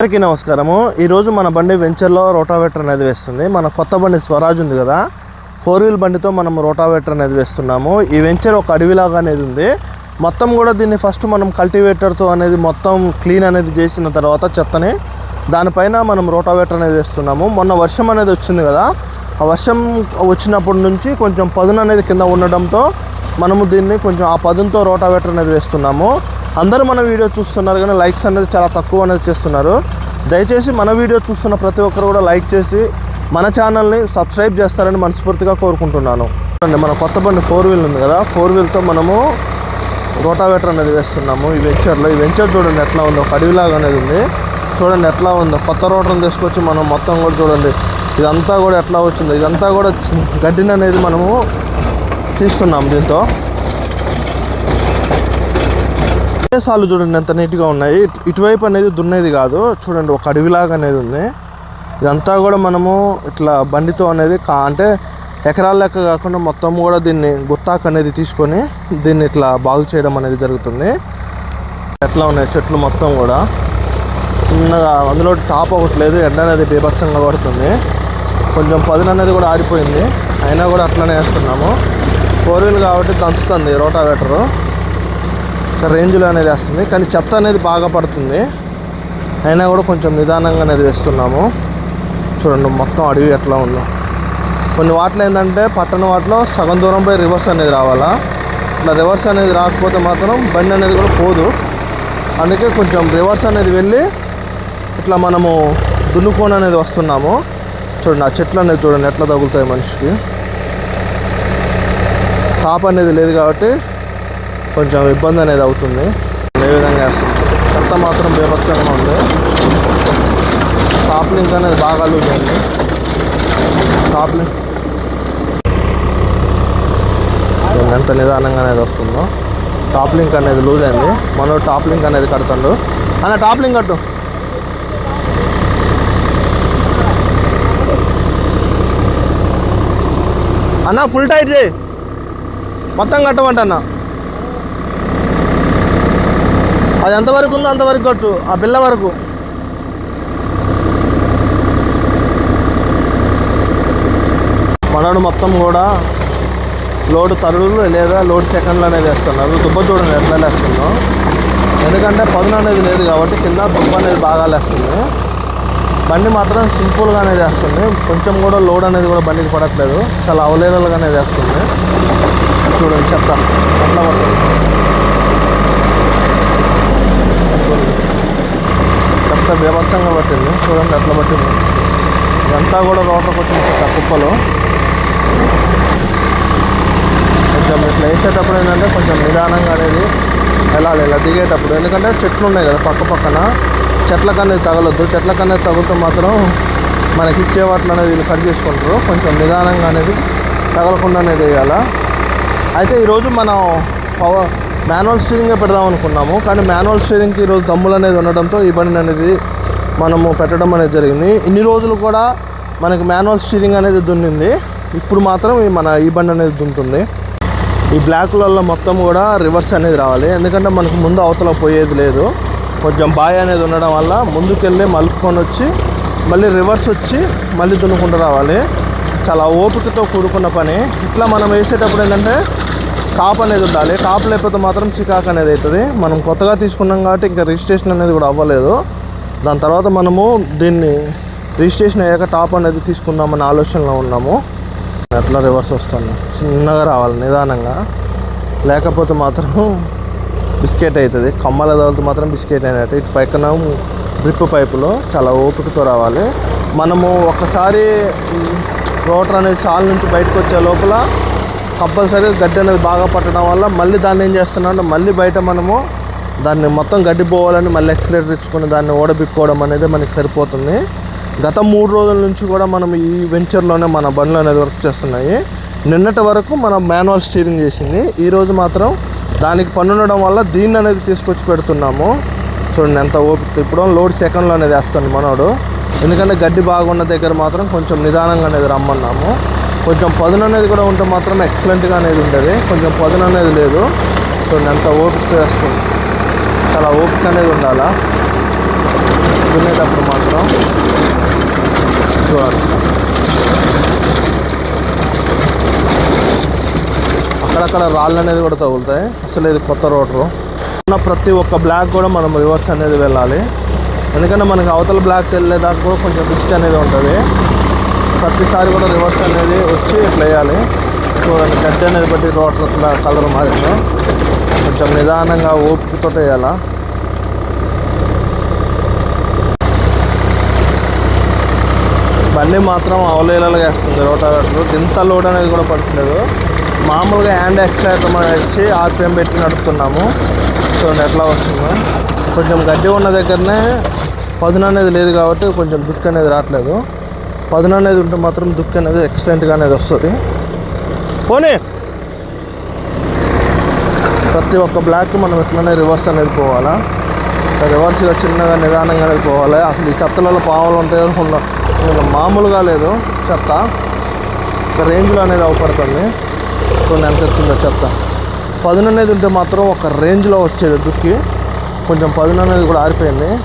అందరికీ నమస్కారము. ఈరోజు మన బండి వెంచర్లో రోటావేటర్ అనేది వేస్తుంది. మన కొత్త బండి స్వరాజ్ ఉంది కదా ఫోర్ వీల్ బండితో మనం రోటావేటర్ అనేది వేస్తున్నాము. ఈ వెంచర్ ఒక అడవిలాగా అనేది ఉంది. మొత్తం కూడా దీన్ని ఫస్ట్ మనం కల్టివేటర్తో అనేది మొత్తం క్లీన్ అనేది చేసిన తర్వాత చెత్తని దానిపైన మనం రోటావేటర్ అనేది వేస్తున్నాము. మొన్న వర్షం అనేది వచ్చింది కదా ఆ వర్షం వచ్చినప్పటి నుంచి కొంచెం పదును అనేది కింద ఉండడంతో మనము దీన్ని కొంచెం ఆ పదునుతో రోటావేటర్ అనేది వేస్తున్నాము. అందరూ మన వీడియో చూస్తున్నారు కానీ లైక్స్ అనేది చాలా తక్కువ అనేది చేస్తున్నారు. దయచేసి మన వీడియో చూస్తున్న ప్రతి ఒక్కరు కూడా లైక్ చేసి మన ఛానల్ని సబ్స్క్రైబ్ చేస్తారని మనస్ఫూర్తిగా కోరుకుంటున్నాను. చూడండి మన కొత్త బండి ఫోర్ వీల్ ఉంది కదా ఫోర్ వీల్తో మనము రోటావేటర్ అనేది వేస్తున్నాము. ఈ వెంచర్లో ఈ వెంచర్ చూడండి ఎట్లా ఉందో ఒక అడవిలాగా అనేది ఉంది. చూడండి ఎట్లా ఉందో కొత్త రోటర్ని తీసుకొచ్చి మనం మొత్తం కూడా చూడండి. ఇదంతా కూడా ఎట్లా వచ్చిందో ఇదంతా కూడా గడ్డిని అనేది మనము తీస్తున్నాం దీంతో. సార్లు చూడండి ఎంత నీట్గా ఉన్నాయి. ఇటువైపు అనేది దున్నేది కాదు. చూడండి ఒక అడవిలాగా అనేది ఉంది. ఇదంతా కూడా మనము ఇట్లా బండితో అనేది కా అంటే ఎకరాల లెక్క కాకుండా మొత్తం కూడా దీన్ని గుత్తాకు అనేది తీసుకొని దీన్ని ఇట్లా బాగు చేయడం అనేది జరుగుతుంది. ఎట్లా ఉన్నాయి? చెట్లు మొత్తం కూడా చిన్నగా అందులో టాప్ ఒకటి లేదు. ఎండ అనేది బీభత్సంగా పడుతుంది కొంచెం పదును అనేది కూడా ఆరిపోయింది. అయినా కూడా అట్లనే వేస్తున్నాము. ఫోర్ వీల్ కాబట్టి దంచుతుంది రోటావేటరు. రేంజ్లో అనేది వేస్తుంది. కానీ చెత్త అనేది బాగా పడుతుంది. అయినా కూడా కొంచెం నిదానంగా అనేది వేస్తున్నాము. చూడండి మొత్తం అడవి ఎట్లా ఉందో. కొన్ని వాటిలో ఏంటంటే పట్టణ వాటిలో సగం దూరం పోయి రివర్స్ అనేది రావాలా? ఇట్లా రివర్స్ అనేది రాకపోతే మాత్రం బండి అనేది కూడా పోదు. అందుకే కొంచెం రివర్స్ అనేది వెళ్ళి ఇట్లా మనము దున్నుకొని అనేది వస్తున్నాము. చూడండి ఆ చెట్లు అనేది చూడండి ఎట్లా తగులుతాయి మనిషికి. టాప్ అనేది లేదు కాబట్టి కొంచెం ఇబ్బంది అనేది అవుతుంది. ఏ విధంగా వేస్తుంది చెత్త మాత్రం బీభత్సంగా ఉంది. టాప్ లింక్ అనేది బాగా లూజ్ అయింది టాప్ లింక్ ఎంత నిదానంగా అనేది వస్తుందో. టాప్ లింక్ అనేది లూజ్ అయింది. మనం టాప్ లింక్ అనేది కడతాడు. అన్న టాప్ లింక్ కట్టు. అన్న ఫుల్ టైట్ చేయి. మొత్తం కట్టమంట అన్న అది ఎంతవరకు ఉందో అంతవరకు కట్టు ఆ పిల్ల వరకు. మనడు మొత్తం కూడా లోడ్ తరుడులు లేదా లోడ్ సెకండ్లు అనేది వేస్తున్నారు. దుబ్బ చూడండి ఎట్లా వేస్తున్నాం ఎందుకంటే పదును అనేది లేదు కాబట్టి కింద దుబ్బ అనేది బాగా లేస్తుంది. బండి మాత్రం సింపుల్గా అనేది వేస్తుంది. కొంచెం కూడా లోడ్ అనేది కూడా బండికి పడట్లేదు. చాలా అవలేబుల్గా అనేది వేస్తుంది. చూడండి చెప్తా. అట్లా పడుతుంది? చెత్త బీభత్సంగా పట్టింది. చూడండి ఎట్లా పట్టింది. ఇదంతా కూడా రోడ్లకు వచ్చింది కుప్పలు. కొంచెం ఇట్లా వేసేటప్పుడు ఏంటంటే కొంచెం నిదానంగా అనేది వెళ్ళాలి ఇలా దిగేటప్పుడు. ఎందుకంటే చెట్లు ఉన్నాయి కదా పక్క పక్కన. చెట్లకు అనేది తగలొద్దు. చెట్లకు అనేది తగులుతూ మాత్రం మనకి ఇచ్చే వాటిలో అనేది వీళ్ళు కట్ చేసుకుంటారు. కొంచెం నిదానంగా అనేది తగలకుండా అనేది వేయాలి. అయితే ఈరోజు మనం పవర్ మాన్యువల్ స్టీరింగే పెడదాం అనుకున్నాము కానీ మాన్యువల్ స్టీరింగ్కి ఈరోజు దమ్ములు అనేది ఉండడంతో ఈ బండి అనేది మనము పెట్టడం అనేది జరిగింది. ఇన్ని రోజులు కూడా మనకి మాన్యువల్ స్టీరింగ్ అనేది దున్నింది. ఇప్పుడు మాత్రం మన ఈ బండి అనేది దున్నుతుంది ఈ బ్లాక్లలో మొత్తం కూడా రివర్స్ అనేది రావాలి. ఎందుకంటే మనకు ముందు అవతల పోయేది లేదు. కొంచెం బాయ్ అనేది ఉండడం వల్ల ముందుకెళ్ళి మలుపుకొని వచ్చి మళ్ళీ రివర్స్ వచ్చి మళ్ళీ దున్నుకుంటూ రావాలి. చాలా ఓపికతో కూడుకున్న పని. ఇట్లా మనం వేసేటప్పుడు ఏంటంటే టాప్ అనేది ఉండాలి. టాప్ లేకపోతే మాత్రం చికాక్ అనేది అవుతుంది. మనం కొత్తగా తీసుకున్నాం కాబట్టి ఇంకా రిజిస్ట్రేషన్ అనేది కూడా అవ్వలేదు. దాని తర్వాత మనము దీన్ని రిజిస్ట్రేషన్ అయ్యాక టాప్ అనేది తీసుకుందామనే ఆలోచనలో ఉన్నాము. ఎట్లా రివర్స్ వస్తాను. చిన్నగా రావాలి నిదానంగా. లేకపోతే మాత్రం బిస్కెట్ అవుతుంది. కమ్మల తగిలితే మాత్రం బిస్కెట్ అయినట్టు. ఇటు పైకన డ్రిప్ పైపులో చాలా ఓపికతో రావాలి. మనము ఒకసారి రోటర్ అనేది సాల్ నుంచి బయటకు వచ్చే లోపల కంపల్సరీ గడ్డి అనేది బాగా పట్టడం వల్ల మళ్ళీ దాన్ని ఏం చేస్తున్నామంటే మళ్ళీ బయట మనము దాన్ని మొత్తం గడ్డి పోవాలని మళ్ళీ ఎక్సలేటర్ ఇచ్చుకొని దాన్ని ఓడబిక్కోవడం అనేది మనకి సరిపోతుంది. గత మూడు రోజుల నుంచి కూడా మనం ఈ వెంచర్లోనే మన బండ్లు అనేది వర్క్ చేస్తున్నాయి. నిన్నటి వరకు మనం మాన్యువల్ స్టీరింగ్ చేసింది. ఈరోజు మాత్రం దానికి పన్నుండడం వల్ల దీన్ని అనేది తీసుకొచ్చి పెడుతున్నాము. చూడండి ఎంత ఓపిక. ఇప్పుడు లోడ్ సెకండ్లో అనేది వేస్తాను మనోడు. ఎందుకంటే గడ్డి బాగున్న దగ్గర మాత్రం కొంచెం నిదానంగా అనేది రమ్మన్నాము. కొంచెం పదును అనేది కూడా ఉంటే మాత్రం ఎక్సలెంట్గా అనేది ఉంటుంది కొంచెం పదును అనేది లేదు. చూడండి ఎంత ఓపిక వేస్తుంది చాలా ఓపిక అనేది ఉండాలా? దున్నేటప్పుడు మాత్రం చూడాలి. అక్కడక్కడ రాళ్ళు అనేది కూడా తగులుతాయి. అసలు ఇది కొత్త రోటరు. ఉన్న ప్రతి ఒక్క బ్లాక్ కూడా మనం రివర్స్ అనేది వెళ్ళాలి. ఎందుకంటే మనకి అవతల బ్లాక్ వెళ్ళేదాకా కూడా కొంచెం రిస్క్ అనేది ఉంటుంది. ప్రతిసారి కూడా రివర్స్ అనేది వచ్చి ఇట్లా వేయాలి. చూడండి గడ్డి అనేది బట్టి రోటర్ కలర్ మారింది. కొంచెం నిదానంగా ఓపికతో వేయాలా. బండి మాత్రం అవలేలాగా వేస్తుంది రోటావేటర్ ఇంత లోడ్ అనేది కూడా పడుతుంది మామూలుగా హ్యాండ్ ఎక్స్ట్రా మనం ఇచ్చి ఆర్పిఎం పెట్టి నడుపుతున్నాము. చూడండి ఎట్లా వస్తుందో. కొంచెం గడ్డి ఉన్న దగ్గరనే పదును అనేది లేదు కాబట్టి కొంచెం దుక్కు అనేది రావట్లేదు. పదును అనేది ఉంటే మాత్రం దుక్కు అనేది ఎక్సలెంట్గా అనేది వస్తుంది. పోనీ! ప్రతి ఒక్క బ్లాక్ మనం ఎట్లనే రివర్స్ అనేది పోవాలా? రివర్స్గా చిన్నగా నిదానంగా అనేది పోవాలి? అసలు ఈ చెత్తలలో పావులు ఉంటాయో ఉన్న- మామూలుగా లేదు చెత్త. ఒక రేంజ్లో అనేది అవపడుతుంది. కొన్ని ఎంత ఎత్తుందో చెత్త. పదును అనేది ఉంటే మాత్రం ఒక రేంజ్లో వచ్చేది దుక్కి. కొంచెం పదును అనేది కూడా ఆరిపోయింది.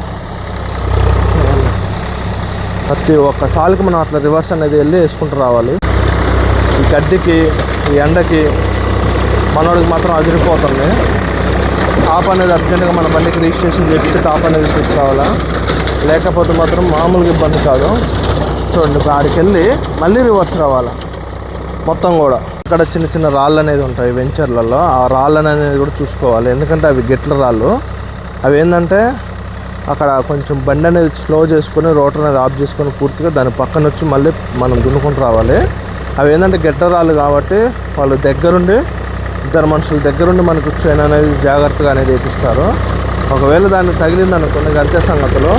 ప్రతి ఒక్క సాలుకి మనం అట్లా రివర్స్ అనేది వెళ్ళి వేసుకుంటూ రావాలి. ఈ గడ్డికి ఈ ఎండకి మనోడికి మాత్రం అదిరిపోతుంది. టాప్ అనేది అర్జెంటుగా మన బండికి రిజిస్ట్రేషన్ చేసి టాప్ అనేది తీసుకురావాలా? లేకపోతే మాత్రం మామూలుగా ఇబ్బంది కాదు. చూడండి ఆడికి వెళ్ళి మళ్ళీ రివర్స్ రావాలా? మొత్తం కూడా. ఇక్కడ చిన్న చిన్న రాళ్ళు అనేది ఉంటాయి వెంచర్లలో ఆ రాళ్ళు అనేది కూడా చూసుకోవాలి. ఎందుకంటే అవి గిట్ల రాళ్ళు. అవి ఏంటంటే అక్కడ కొంచెం బండి అనేది స్లో చేసుకొని రోటర్ అనేది ఆఫ్ చేసుకొని పూర్తిగా దాని పక్కన వచ్చి మళ్ళీ మనం దున్నుకుంటూ రావాలి. అవి ఏంటంటే గెట్టరాళ్ళు కాబట్టి వాళ్ళు దగ్గరుండి ఇద్దరు మనుషుల దగ్గరుండి మనకు చైన్ అనేది జాగ్రత్తగా అనేది వేపిస్తారు. ఒకవేళ దాన్ని తగిలింది అనుకోండి అంతే సంగతులు.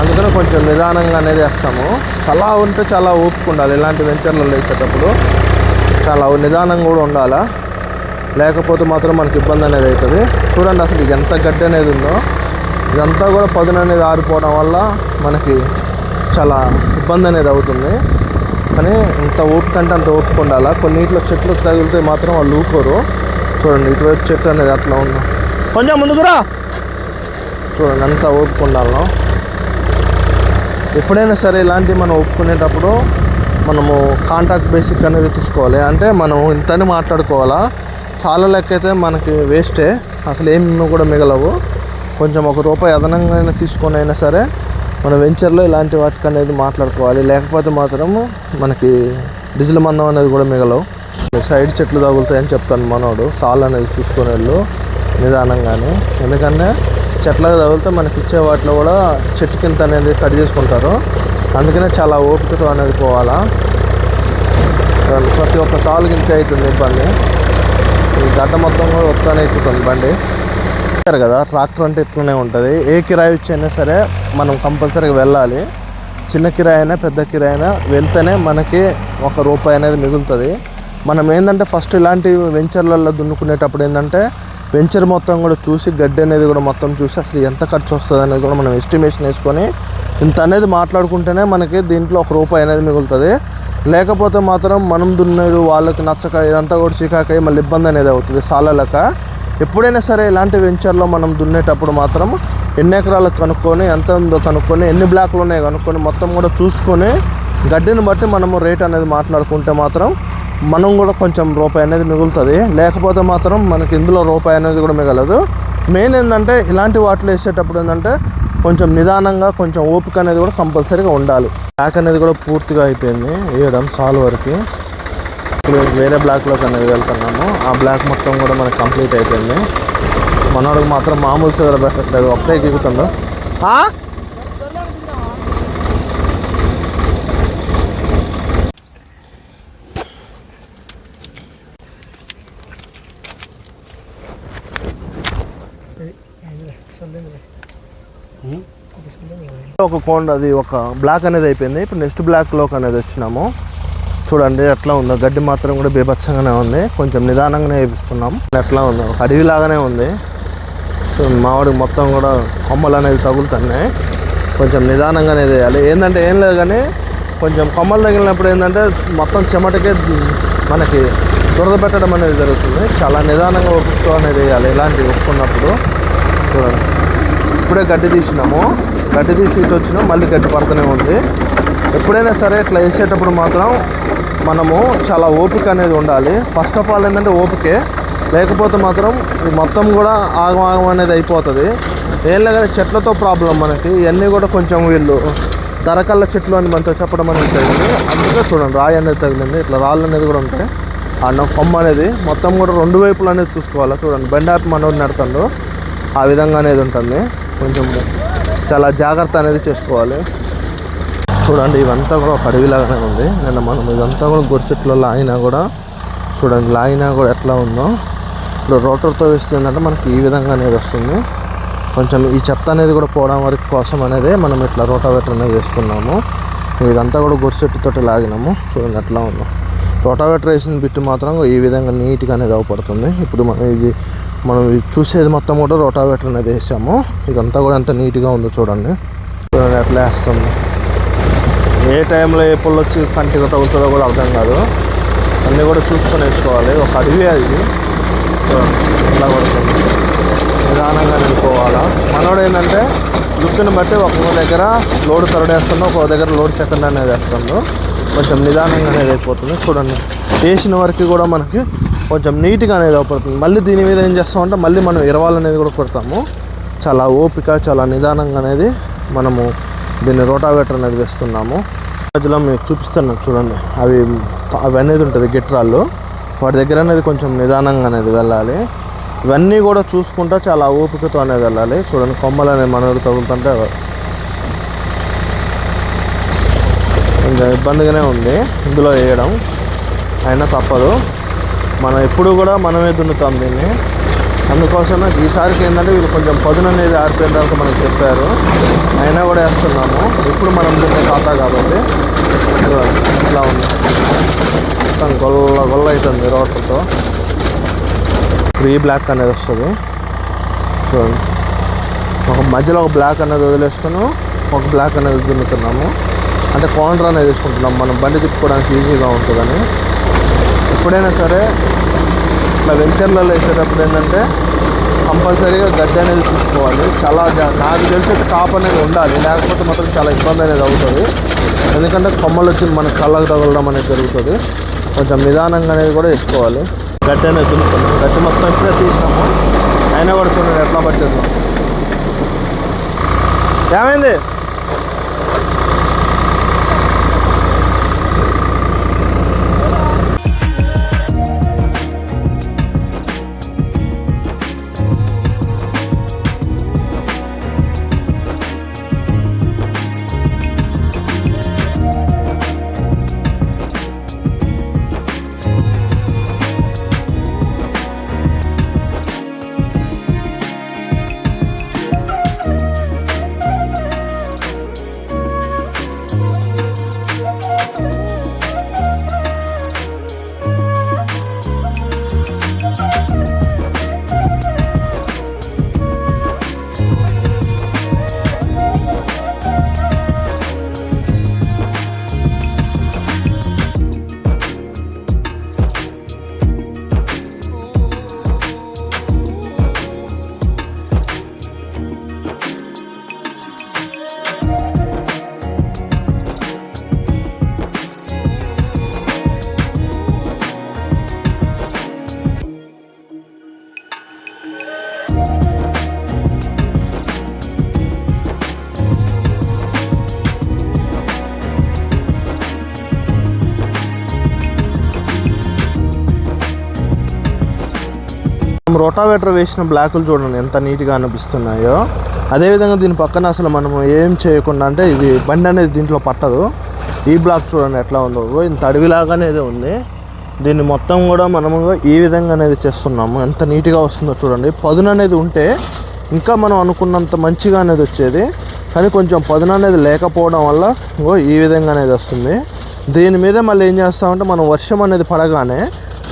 అందుకని కొంచెం నిదానంగా అనేది వేస్తాము. చాలా ఉంటే చాలా ఓపిక ఉండాలి. ఇలాంటి వెంచర్లలో వేసేటప్పుడు చాలా నిదానంగా కూడా ఉండాలా? లేకపోతే మాత్రం మనకి ఇబ్బంది అనేది అవుతుంది. చూడండి అసలు ఎంత గడ్డి అనేది ఉందో. ఇదంతా కూడా పదును అనేది ఆరిపోవడం వల్ల మనకి చాలా ఇబ్బంది అనేది అవుతుంది. కానీ ఇంత ఓపిక అంటే అంత ఓపిక ఉండాలా? కొన్నిట్లో చెట్లు తగిలితే మాత్రం వాళ్ళు ఊకోరు చూడండి ఇటువైపు చెట్టు అనేది అట్లా ఉంది. కొంచెం ముందుకురా చూడండి అంత ఓపిక ఉండాలను ఎప్పుడైనా సరే ఇలాంటివి మనం ఒప్పుకునేటప్పుడు మనము కాంటాక్ట్ బేసిక్ అనేది తీసుకోవాలి. అంటే మనం ఇంతని మాట్లాడుకోవాలా? సాల లెక్క అయితే మనకి వేస్టే. అసలు ఏమి కూడా మిగలవు. కొంచెం ఒక రూపాయి అదనంగా అయినా తీసుకొని అయినా సరే మన వెంచర్లో ఇలాంటి వాటికి అనేది మాట్లాడుకోవాలి. లేకపోతే మాత్రం మనకి డిజిల్ మందం అనేది కూడా మిగలవు. సైడ్ చెట్లు తగులుతాయని చెప్తాను మనోడు. సాల్ అనేది చూసుకొని వెళ్ళు నిదానంగానే. ఎందుకంటే చెట్లకు తగిలితే మనకి ఇచ్చే వాటిలో కూడా చెట్టు కింద అనేది కట్ చేసుకుంటారు. అందుకనే చాలా ఓపికతో అనేది పోవాలా. ప్రతి ఒక్క సాలు గింత అవుతుంది ఇబ్బంది. ఈ గడ్డ మొత్తం కూడా వస్తానే ఎక్కుతుంది బండి. చూశారు కదా ట్రాక్టర్ అంటే ఇట్లనే ఉంటుంది. ఏ కిరాయి ఇచ్చైనా సరే మనం కంపల్సరీగా వెళ్ళాలి. చిన్న కిరాయి అయినా పెద్ద కిరాయి అయినా వెళ్తేనే మనకి ఒక రూపాయి అనేది మిగులుతుంది. మనం ఏంటంటే ఫస్ట్ ఇలాంటి వెంచర్లలో దున్నుకునేటప్పుడు ఏంటంటే వెంచర్ మొత్తం కూడా చూసి గడ్డి అనేది కూడా మొత్తం చూసి అసలు ఎంత ఖర్చు వస్తుంది అనేది కూడా మనం ఎస్టిమేషన్ వేసుకొని ఇంత అనేది మాట్లాడుకుంటేనే మనకి దీంట్లో ఒక రూపాయి అనేది మిగులుతుంది. లేకపోతే మాత్రం మనం దున్నడు వాళ్ళకి నచ్చక ఇదంతా కూడా చికాకై మళ్ళీ ఇబ్బంది అనేది అవుతుంది సాలలక. ఎప్పుడైనా సరే ఇలాంటి వెంచర్లో మనం దున్నేటప్పుడు మాత్రం ఎన్ని ఎకరాలకు కనుక్కొని ఎంత ఉందో కనుక్కొని ఎన్ని బ్లాక్లు ఉన్నాయో కనుక్కొని మొత్తం కూడా చూసుకొని గడ్డిని బట్టి మనము రేట్ అనేది మాట్లాడుకుంటే మాత్రం మనం కూడా కొంచెం రూపాయి అనేది మిగులుతుంది. లేకపోతే మాత్రం మనకి ఇందులో రూపాయి అనేది కూడా మిగలదు. మెయిన్ ఏంటంటే ఇలాంటి వాటిలో వేసేటప్పుడు ఏంటంటే కొంచెం నిదానంగా కొంచెం ఓపిక అనేది కూడా కంపల్సరీగా ఉండాలి. ప్యాక్ అనేది కూడా పూర్తిగా అయిపోయింది. వేయడం సాల్ వరకు. ఇప్పుడు వేరే బ్లాక్లోకి అనేది వెళ్తున్నాము. ఆ బ్లాక్ మొత్తం కూడా మనకి కంప్లీట్ అయిపోయింది. మనోడికి మాత్రం మామూలు సిదర పెట్టట్లేదు ఒక్కటే దిగుతుండో. ఒక కోండ అది ఒక బ్లాక్ అనేది అయిపోయింది. ఇప్పుడు నెక్స్ట్ బ్లాక్లోకి అనేది వచ్చినాము. చూడండి ఎట్లా ఉందో. గడ్డి మాత్రం కూడా బీభత్సంగానే ఉంది. కొంచెం నిదానంగానే వేపిస్తున్నాం ఎట్లా ఉందో. అడవిలాగానే లాగానే ఉంది. సో మామిడికి మొత్తం కూడా కొమ్మలు అనేది తగులుతున్నాయి. కొంచెం నిదానంగానే వేయాలి ఏంటంటే ఏం లేదు కానీ కొంచెం కొమ్మలు తగిలినప్పుడు ఏంటంటే మొత్తం చెమటకే మనకి దురద పెట్టడం అనేది జరుగుతుంది. చాలా నిదానంగా ఒప్పుకో అనేది వేయాలి ఇలాంటివి ఒప్పుకున్నప్పుడు చూడండి. ఇప్పుడే గడ్డి తీసినాము. గడ్డి తీసి ఇటు వచ్చినాం. మళ్ళీ గడ్డి పడుతూనే ఉంది. ఎప్పుడైనా సరే ఇట్లా వేసేటప్పుడు మాత్రం మనము చాలా ఓపిక అనేది ఉండాలి. ఫస్ట్ ఆఫ్ ఆల్ ఏంటంటే ఓపికే. లేకపోతే మాత్రం మొత్తం కూడా ఆగమాగం ఆగం అనేది అయిపోతుంది. ఏం లేదంటే చెట్లతో ప్రాబ్లం మనకి. ఇవన్నీ కూడా కొంచెం వీళ్ళు దరకల్ల చెట్లు అని మనతో చెప్పడం అనేది తగిలింది అందుకే చూడండి రాయి అనేది తగిలింది. ఇట్లా రాళ్ళు అనేది కూడా ఉంటాయి. ఆ కొమ్మ అనేది మొత్తం కూడా రెండు వైపులు అనేది చూసుకోవాలి. చూడండి బండాపి మనోడు నడతాడు. ఆ విధంగా అనేది ఉంటుంది. కొంచెం చాలా జాగ్రత్త అనేది చేసుకోవాలి. చూడండి ఇవంతా కూడా ఒక అడవిలాగానే ఉంది. నిన్న మనం ఇదంతా కూడా గొరిచెట్లో లాగినా కూడా చూడండి లాగినా కూడా ఎట్లా ఉందో. ఇప్పుడు రోటర్తో వేస్తే ఏంటంటే మనకి ఈ విధంగా అనేది వస్తుంది. కొంచెం ఈ చెత్త అనేది కూడా పోవడం వరకు కోసం అనేది మనం ఇట్లా రోటావేటర్ అనేది వేస్తున్నాము. ఇదంతా కూడా గొరిచెట్టుతోటి లాగినాము. చూడండి ఎట్లా ఉందో. రోటావేటర్ వేసిన బిట్టు మాత్రం ఈ విధంగా నీట్గా అనేది అవపడుతుంది. ఇప్పుడు మనం ఇది మనం చూసేది మొత్తం కూడా రోటావేటర్ అనేది వేసాము. ఇదంతా కూడా ఎంత నీట్గా ఉందో చూడండి. చూడండి ఎట్లా వేస్తుంది. ఏ టైంలో ఏ పుల్ల వచ్చి కంటికి తగులుతుందో కూడా అర్థం కాదు. అన్నీ కూడా చూసుకొని వేసుకోవాలి ఒక అడవి అది. ఎలా పడుతుంది? కొడుతుంది నిదానంగా నిలుపుకోవాలా? మనోడు ఏంటంటే లుక్ని బట్టి ఒక్కొక్క దగ్గర లోడ్ థర్డ్ వేస్తుందో ఒక్కొక్క దగ్గర లోడ్ సెకండ్ అనేది వేస్తుందో కొంచెం నిదానంగా అనేది అయిపోతుంది. చూడండి. వేసిన వరకు కూడా మనకి కొంచెం నీట్గా అనేది అయిపోతుంది మళ్ళీ దీని మీద ఏం చేస్తామంటే మళ్ళీ మనం ఇరవాలనేది కూడా కొడతాము. చాలా ఓపిక చాలా నిదానంగా అనేది మనము దీన్ని రోటావేటర్ అనేది వేస్తున్నాము. మధ్యలో మీకు చూపిస్తున్నాను చూడండి. అవి అవి అనేది ఉంటుంది గిట్రాళ్ళు. వాటి దగ్గర అనేది కొంచెం నిదానంగా అనేది వెళ్ళాలి. ఇవన్నీ కూడా చూసుకుంటా చాలా ఓపికతో అనేది వెళ్ళాలి. చూడండి కొమ్మలు అనేది మనకు తగులుతుంటే కొంచెం ఇబ్బందిగానే ఉంది. ఇందులో వేయడం అయినా తప్పదు. మనం ఎప్పుడు కూడా మనమే దున్నుతాం దీన్ని. అందుకోసమే ఈసారికి ఏంటంటే వీళ్ళు కొంచెం పదును అనేది ఆరిపోయిన మనకు చెప్పారు. అయినా కూడా వేస్తున్నాము. ఇప్పుడు మనం దున్నే ఖాతా కాబట్టి ఇట్లా ఉంది. మొత్తం గొల్ల గొల్ల అవుతుంది రోడ్లతో ఇప్పుడు ఈ బ్లాక్ అనేది వస్తుంది. చూడండి. ఒక మధ్యలో ఒక బ్లాక్ అనేది వదిలేసుకుని ఒక బ్లాక్ అనేది దున్నుతున్నాము. అంటే కౌంటర్ అనేది తీసుకుంటున్నాం మనం బండి తిప్పుకోవడానికి ఈజీగా ఉంటుందని. ఎప్పుడైనా సరే ఇట్లా వెంచర్లలో వేసేటప్పుడు ఏంటంటే కంపల్సరీగా గడ్డి అనేది చూసుకోవాలి చాలా నాకు తెలిసి అయితే అనేది ఉండాలి. లేకపోతే మాత్రం చాలా ఇబ్బంది అనేది అవుతుంది. ఎందుకంటే కొమ్మలు వచ్చి మనకి కళ్ళకు తగలడం అనేది జరుగుతుంది. కొంచెం నిదానంగా అనేది కూడా వేసుకోవాలి. గడ్డి అనేది చూసుకోవాలి గడ్డి మొత్తం ఇప్పుడే తీసినాము. అయినా కూడా చూడండి ఎట్లా పట్టిందో. ఏమైంది? రోటావేటర్ వేసిన బ్లాకులు చూడండి ఎంత నీట్గా అనిపిస్తున్నాయో. అదేవిధంగా దీని పక్కన అసలు మనము ఏం చేయకుండా అంటే ఇది బండి అనేది దీంట్లో పట్టదు. ఈ బ్లాక్ చూడండి ఎట్లా ఉందో. ఇంత అడవిలాగానేది ఉంది. దీన్ని మొత్తం కూడా మనము ఈ విధంగా అనేది చేస్తున్నాము. ఎంత నీట్గా వస్తుందో చూడండి. పదును అనేది ఉంటే ఇంకా మనం అనుకున్నంత మంచిగా అనేది వచ్చేది. కానీ కొంచెం పదును అనేది లేకపోవడం వల్ల ఇంకో ఈ విధంగా అనేది వస్తుంది. దీని మీద మళ్ళీ ఏం చేస్తామంటే మనం వర్షం అనేది పడగానే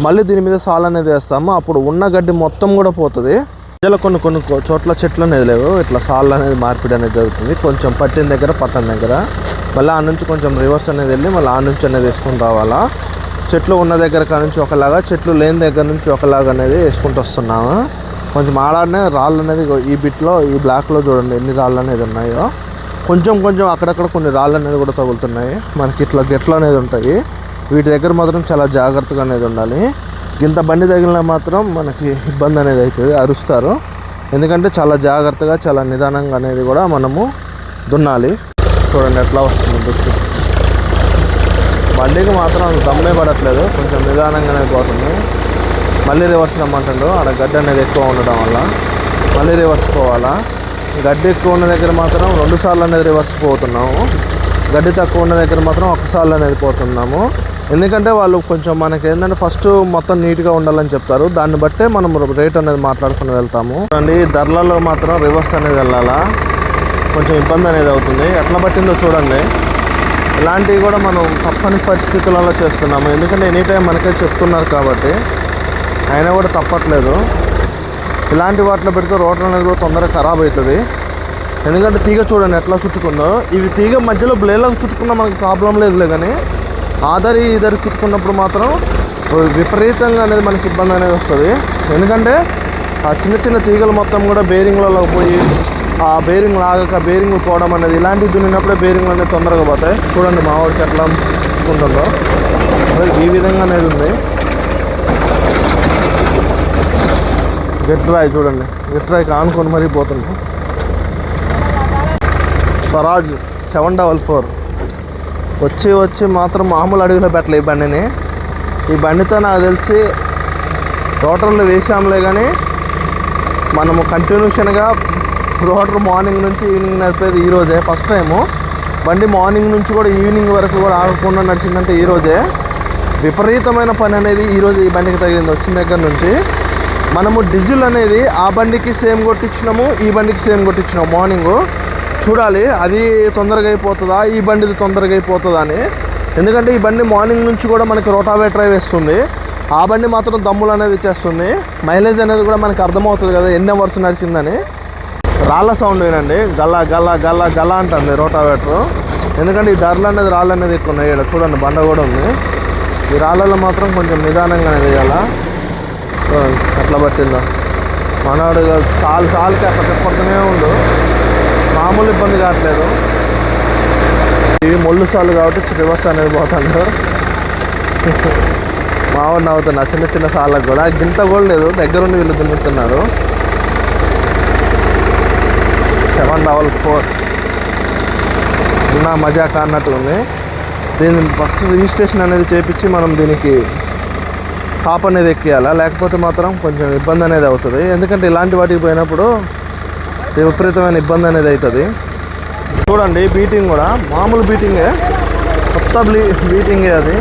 మళ్ళీ దీని మీద సాల్ అనేది వేస్తాము. అప్పుడు ఉన్న గడ్డి మొత్తం కూడా పోతుంది. మధ్యలో కొన్ని కొన్ని చోట్ల చెట్లు అనేది లేవు. ఇట్లా సాల్ అనేది మార్పిడి అనేది జరుగుతుంది. కొంచెం పట్టిన దగ్గర పట్టణ దగ్గర. మళ్ళీ ఆ నుంచి కొంచెం రివర్స్ అనేది వెళ్ళి మళ్ళీ ఆ నుంచి అనేది వేసుకొని రావాలా. చెట్లు ఉన్న దగ్గర కాడ నుంచి ఒకలాగా చెట్లు లేని దగ్గర నుంచి ఒకలాగా అనేది వేసుకుంటూ వస్తున్నాము. కొంచెం ఆడానే రాళ్ళు అనేది ఈ బిట్లో ఈ బ్లాక్లో చూడండి ఎన్ని రాళ్ళు అనేది ఉన్నాయో. కొంచెం కొంచెం అక్కడక్కడ కొన్ని రాళ్ళు అనేది కూడా తగులుతున్నాయి. మనకి ఇట్లా గెట్లు అనేది ఉంటాయి. వీటి దగ్గర మాత్రం చాలా జాగ్రత్తగా అనేది ఉండాలి. ఇంత బండి తగిలినా మాత్రం మనకి ఇబ్బంది అనేది అవుతుంది అరుస్తారు. ఎందుకంటే చాలా జాగ్రత్తగా చాలా నిదానంగా అనేది కూడా మనము దున్నాలి. చూడండి ఎట్లా వస్తుంది దుక్కు బండికి మాత్రం దమ్మే పడట్లేదు కొంచెం నిదానంగానే పోతుంది. మళ్ళీ రివర్స్ రమ్మంటాడు ఆడ గడ్డి అనేది ఎక్కువ ఉండడం వల్ల. మళ్ళీ రివర్స్ పోవాలా? గడ్డి ఎక్కువ ఉన్న దగ్గర మాత్రం రెండు సార్లు అనేది రివర్స్ పోతున్నాము. గడ్డి తక్కువ ఉన్న దగ్గర మాత్రం ఒకసార్లు అనేది పోతున్నాము. ఎందుకంటే వాళ్ళు కొంచెం మనకి ఏంటంటే ఫస్ట్ మొత్తం నీట్గా ఉండాలని చెప్తారు. దాన్ని బట్టే మనం రేట్ అనేది మాట్లాడుకుని వెళ్తాము. అండి ధరలలో మాత్రం రివర్స్ అనేది వెళ్ళాలా? కొంచెం ఇబ్బంది అనేది అవుతుంది. ఎట్లా పట్టిందో చూడండి. ఇలాంటివి కూడా మనం తప్పని పరిస్థితులలో చేస్తున్నాము. ఎందుకంటే ఎనీ టైం మనకే చెప్తున్నారు కాబట్టి అయినా కూడా తప్పట్లేదు. ఇలాంటి వాటిలో పెడితే రోడ్లు అనేది కూడా తొందరగా ఖరాబ్ అవుతుంది. ఎందుకంటే తీగ చూడండి ఎట్లా చుట్టుకుందో. ఇవి తీగ మధ్యలో బ్లేడ్లకు చుట్టుకున్నా మనకి ప్రాబ్లం లేదులే కానీ ఆదరి ఇదరి చిక్కుకున్నప్పుడు మాత్రం విపరీతంగా అనేది మనకి ఇబ్బంది అనేది వస్తుంది. ఎందుకంటే ఆ చిన్న చిన్న తీగలు మొత్తం కూడా బేరింగ్లలో పోయి ఆ బేరింగ్ లాగక బేరింగ్ పోవడం అనేది ఇలాంటివి దున్నినప్పుడే బేరింగ్లు అనేది తొందరగా పోతాయి. చూడండి మా వాడికి ఎట్లా ఉంటుందో ఈ విధంగా అనేది ఉంది. గెట్రాయ్ చూడండి. గెట్రాయ్కి కానుకొని మరీ పోతుంది స్వరాజ్ సెవెన్ డబల్ ఫోర్ వచ్చి వచ్చి మాత్రం మామూలు అడుగులో పెట్టలే ఈ బండిని. ఈ బండితో నాకు తెలిసి రోటర్లు వేసాంలే కానీ మనము కంటిన్యూషన్గా రోటర్ మార్నింగ్ నుంచి ఈవినింగ్ నడిపేది ఈరోజే ఫస్ట్ టైము. బండి మార్నింగ్ నుంచి కూడా ఈవినింగ్ వరకు కూడా ఆగకుండా నడిచిందంటే ఈరోజే విపరీతమైన పని అనేది ఈరోజు ఈ బండికి తగిలింది వచ్చిన దగ్గర నుంచి. మనము డీజిల్ అనేది ఆ బండికి సేమ్ కొట్టించినాము ఈ బండికి సేమ్ కొట్టించినాము మార్నింగు. చూడాలి. అది తొందరగా అయిపోతుందా? ఈ బండిది తొందరగా అయిపోతుందా అని. ఎందుకంటే ఈ బండి మార్నింగ్ నుంచి కూడా మనకి రోటావేటర్ వేస్తుంది. ఆ బండి మాత్రం దమ్ములు అనేది ఇచ్చేస్తుంది మైలేజ్ అనేది కూడా మనకి అర్థమవుతుంది కదా ఎన్ని అవర్స్ నడిచిందని. రాళ్ళ సౌండ్ వినండి. గల్ల గల్ల గల్ల గల్ల అంటుంది రోటావేటర్. ఎందుకంటే ఈ ధరలు అనేది రాళ్ళు అనేది ఎక్కువ ఉన్నాయి ఇక్కడ. చూడండి బండ కూడా ఉంది. ఈ రాళ్ళలో మాత్రం కొంచెం నిదానంగా అనేది వేయాలా అట్లా పట్టిందా. మనవాడు చాలా సాలుకి అట్లా తిప్పడుతూనే ఉండు. మామూలు ఇబ్బంది కావట్లేదు. ఇవి మొల్లు సార్లు కాబట్టి రివర్స్ అనేది పోతాడు మావాడు నవ్వుతున్నా చిన్న చిన్న సార్లకు కూడా. గింత కూడా లేదు. దగ్గరుండి వీళ్ళు దున్నుతున్నారు సెవెన్ డబల్ ఫోర్. ఉన్న మజా అన్నట్టు ఉంది. దీన్ని ఫస్ట్ రిజిస్ట్రేషన్ అనేది చేపించి మనం దీనికి టాప్ అనేది ఎక్కియాలా? లేకపోతే మాత్రం కొంచెం ఇబ్బంది అనేది అవుతుంది. ఎందుకంటే ఇలాంటి వాటికి పోయినప్పుడు విపరీతమైన ఇబ్బంది అనేది అవుతుంది. చూడండి బీటింగ్ కూడా. మామూలు బీటింగే కొత్త బ్లీ బీటింగే అది.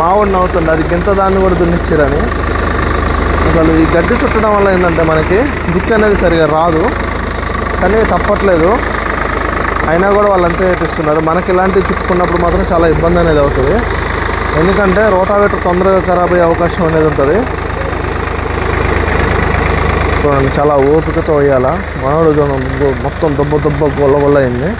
మావాడిని అవుతుంది అది గింత దాన్ని కూడా దున్నిచ్చారని. అసలు ఈ గడ్డి చుట్టడం వల్ల ఏంటంటే మనకి దిక్కు అనేది సరిగా రాదు. కానీ తప్పట్లేదు. అయినా కూడా వాళ్ళు అంతే మనకి ఇలాంటివి చుట్టుకున్నప్పుడు మాత్రం చాలా ఇబ్బంది అనేది అవుతుంది. ఎందుకంటే రోటావేటర్ తొందరగా ఖరాబ్ అయ్యే అవకాశం అనేది ఉంటుంది. చూడండి చాలా ఓపికతో వేయాల? మనోడు చూడండి మొత్తం దెబ్బ దుబ్బ గొల్ల గొల్ల అయింది.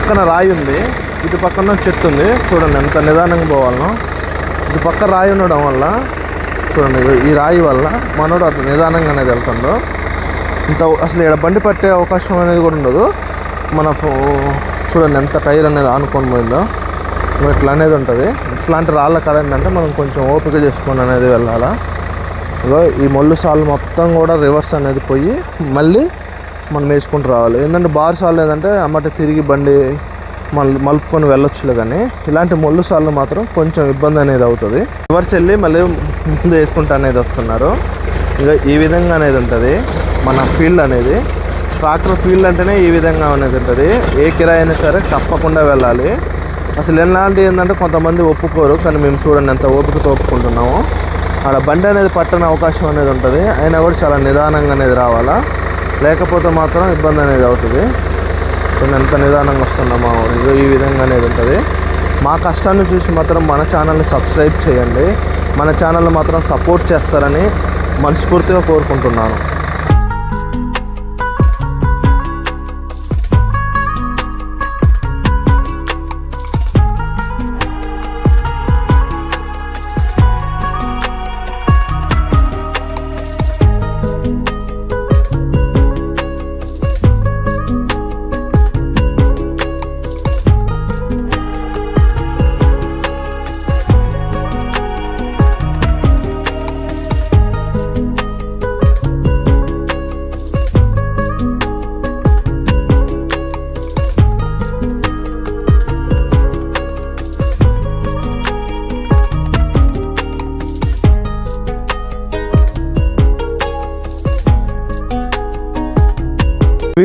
పక్కన రాయి ఉంది. ఇటు పక్కన చెట్టు ఉంది. చూడండి ఎంత నిదానంగా పోవాలనో. ఇటు పక్క రాయి ఉండడం వల్ల చూడండి ఈ రాయి వల్ల మనోడు అటు నిదానంగా అనేది వెళ్తుండో. ఇంత అసలు ఇక్కడ బండి పట్టే అవకాశం అనేది కూడా ఉండదు. మన ఫో చూడండి ఎంత టైర్ అనేది ఆనుకొని పోయిందో. ఇట్లా అనేది ఉంటుంది. ఇట్లాంటి రాళ్ళ కాడ ఏంటంటే మనం కొంచెం ఓపిక చేసుకొని అనేది వెళ్ళాలా. ఇగో ఈ మొల్లు సాలు మొత్తం కూడా రివర్స్ అనేది పోయి మళ్ళీ మనం వేసుకుంటూ రావాలి. ఏంటంటే బార్ సార్లు ఏంటంటే అమ్మట తిరిగి బండి మల్ మలుపుకొని వెళ్ళొచ్చులే కానీ ఇలాంటి మొల్లు సార్లు మాత్రం కొంచెం ఇబ్బంది అనేది అవుతుంది. రివర్స్ వెళ్ళి మళ్ళీ ముందు వేసుకుంటా అనేది వస్తున్నారు. ఇక ఈ విధంగా అనేది ఉంటుంది. మన ఫీల్డ్ అనేది. ట్రాక్టర్ ఫీల్డ్ అంటేనే ఈ విధంగా అనేది ఉంటుంది. ఏ కిరాయి అయినా సరే తప్పకుండా వెళ్ళాలి. అసలు ఎలాంటి ఏంటంటే కొంతమంది ఒప్పుకోరు కానీ మేము చూడండి ఎంత ఓపికతో ఒప్పుకుంటున్నాము. ఆడ బండి అనేది పట్టని అవకాశం అనేది ఉంటుంది. అయినా కూడా చాలా నిదానంగా అనేది రావాలా? లేకపోతే మాత్రం ఇబ్బంది అనేది అవుతుంది. కొన్ని ఎంత నిదానంగా వస్తున్నామా ఈ విధంగా అనేది ఉంటుంది. మా కష్టాన్ని చూసి మాత్రం మన ఛానల్ని సబ్స్క్రైబ్ చేయండి. మన ఛానల్ని మాత్రం సపోర్ట్ చేస్తారని మనస్ఫూర్తిగా కోరుకుంటున్నాను.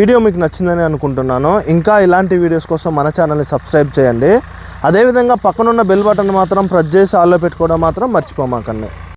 వీడియో మీకు నచ్చిందని అనుకుంటున్నాను. ఇంకా ఇలాంటి వీడియోస్ కోసం మన ఛానల్ని సబ్స్క్రైబ్ చేయండి. అదేవిధంగా పక్కనున్న బెల్ బటన్ మాత్రం ప్రెస్ చేసి ఆల్లో పెట్టుకోవడం మాత్రం మర్చిపోమాకండి.